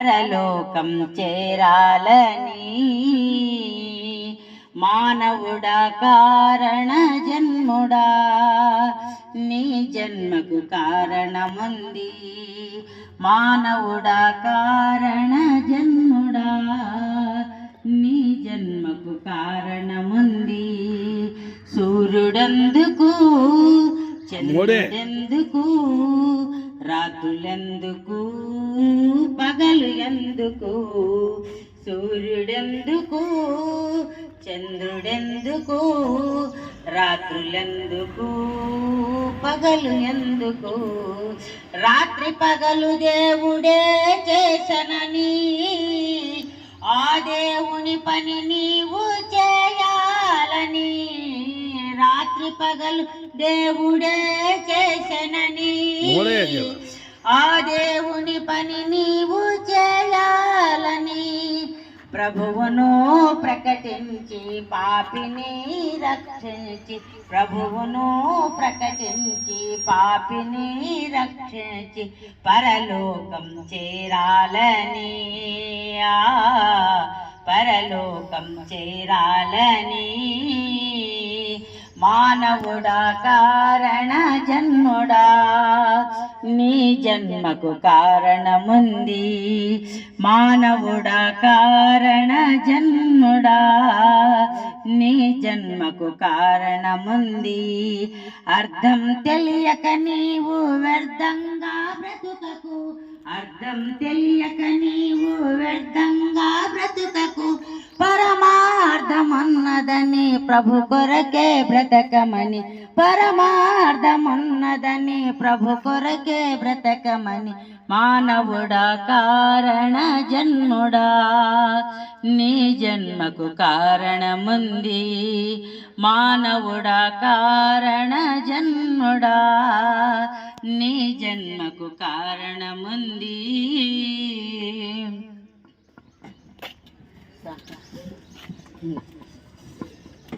పరలోకం చేరాలని మానవుడా కారణ జన్ముడా. నీ జన్మకు కారణముంది మానవుడా కారణ జన్ముడా. నీ జన్మకు కారణముంది సూర్యుడెందుకు చంద్రుడెందుకు రాత్రులెందుకు పగలు ఎందుకు సూర్యుడెందుకు? చంద్రుడెందుకు? రాత్రులెందుకు? పగలు ఎందుకు రాత్రి పగలు దేవుడే చేసనని ఆ దేవుని పని నీవు చేయాలని రాత్రి పగలు దేవుడే చేసనని ఆ దేవుని పని నీవు చేయాలని ప్రభువును ప్రకటించి పాపిని రక్షించి ప్రభువును ప్రకటించి పాపిని రక్షించి పరలోకం చేరాలని. ఆ పరలోకం చేరాలని. మానవుడా కారణ జన్ముడా. నీ జన్మకు కారణముంది. మానవుడా కారణ జన్ముడా. నీ జన్మకు కారణముంది. అర్థం తెలియక నీవు వ్యర్థంగా బ్రతుకకు. అర్థం తెలియక నీవు వ్యర్థంగా ప్రభు కొరకే బ్రతకమని పరమార్థమున్నదని ప్రభు కొరకే బ్రతకమని మానవుడా కారణ జన్ముడా నీ జన్మకు కారణముంది మానవుడా కారణ జన్ముడా నీ జన్మకు కారణముంది Mm-hmm.